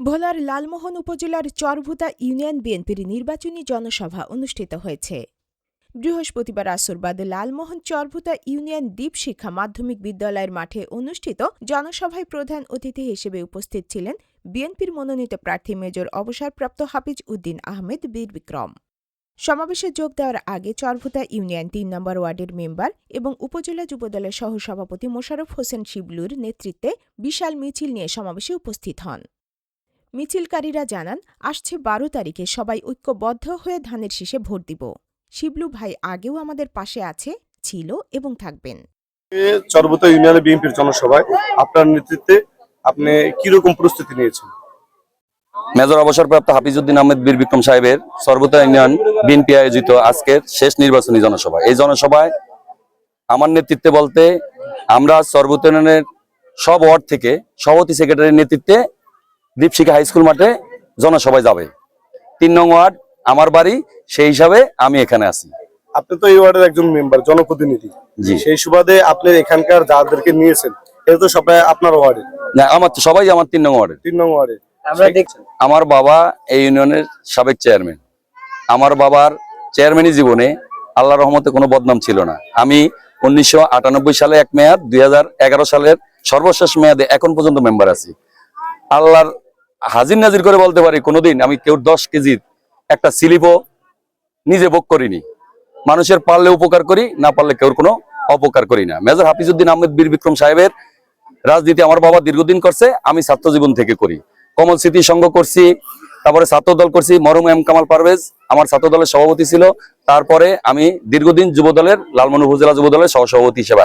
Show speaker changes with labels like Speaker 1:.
Speaker 1: ভোলার লালমোহন উপজেলার চরভুতা ইউনিয়ন বিএনপির নির্বাচনী জনসভা অনুষ্ঠিত হয়েছে। বৃহস্পতিবার আসরবাদে লালমোহন চরভুতা ইউনিয়ন দ্বীপ শিক্ষা মাধ্যমিক বিদ্যালয়ের মাঠে অনুষ্ঠিত জনসভায় প্রধান অতিথি হিসেবে উপস্থিত ছিলেন বিএনপির মনোনীত প্রার্থী মেজর অবসরপ্রাপ্ত হাফিজ উদ্দিন আহমেদ বীর বিক্রম। সমাবেশে যোগ দেওয়ার আগে চরভুতা ইউনিয়ন তিন নম্বর ওয়ার্ডের মেম্বার এবং উপজেলা যুবদলের সহসভাপতি মোশাররফ হোসেন শিবলুর নেতৃত্বে বিশাল মিছিল নিয়ে সমাবেশে উপস্থিত হন। মিছিলকারীরা জানান আসছে বারো তারিখে সবাই ঐক্যবদ্ধ হয়ে ধানের শীষে ভোট দিব। শিবলু ভাই আগেও আমাদের পাশে আছে ছিল এবং থাকবেন।
Speaker 2: চরবতা ইউনিয়নের বিএনপির জনসভায় আপনার নেতৃত্বে আপনি কীরকম প্রস্তুতি নিয়েছেন?
Speaker 3: মেজর অবসরপ্রাপ্ত হাফিজউদ্দিন আহমেদ বীর বিক্রম সাহেবের সর্বতা ইউনিয়ন বিএনপি আয়োজিত আজকের শেষ নির্বাচনী জনসভা। এই জনসভায় আমার নেতৃত্বে বলতে আমরা সর্বতা ইউনিয়নের সব ওয়ার্ড থেকে সভাপতি সেক্রেটারির নেতৃত্বে দীপশিখা হাই স্কুল মাঠে জনসভায় যাবে। তিন নং ওয়ার্ড আমার বাড়ি সেই হিসাবে আমি এখানে আছি।
Speaker 2: আপনি তো এই ওয়ার্ডের একজন মেম্বার জনপ্রতিনিধি।
Speaker 3: জি।
Speaker 2: সেই সুবাদে আপনি এখানকার যাদেরকে নিয়েছেন এটা তো সবাই আপনার ওয়ার্ডে।
Speaker 3: না আমার তো সবাই আমার তিন নং ওয়ার্ডের
Speaker 2: তিন নং ওয়ার্ডে।
Speaker 4: আমরা দেখছি।
Speaker 3: আমার বাবা এই ইউনিয়নের সাবেক চেয়ারম্যান। আমার বাবার চেয়ারম্যানই জীবনে আল্লাহ রহমতে কোনো বদনাম ছিল না। আমি উনিশশো আটানব্বই সালে এক মেয়াদ দুই হাজার এগারো সালের সর্বশেষ মেয়াদে এখন পর্যন্ত মেম্বার আছি। আল্লাহর হাজির নাজির করে বলতে পারি, কোনোদিন আমি কেউ দশ কেজির একটা স্লিপও নিজে ভোগ করিনি। মানুষের পারলে উপকার করি, না পারলে কেউ কোনো অপকার করি না। মেজর হাফিজউদ্দিন আহমেদ বীর বিক্রম সাহেবের রাজনীতি আমার বাবা দীর্ঘদিন করছে, আমি ছাত্র জীবন থেকে করি। কমল স্মৃতি সংঘ করছি, তারপরে ছাত্র দল করছি মরম এম কামাল পারভেজ, আমার ছাত্র দলের সভাপতি ছিল। তারপরে আমি দীর্ঘদিন যুব দলের লালমন উপজেলা যুব দলের সহসভাপতি হিসেবে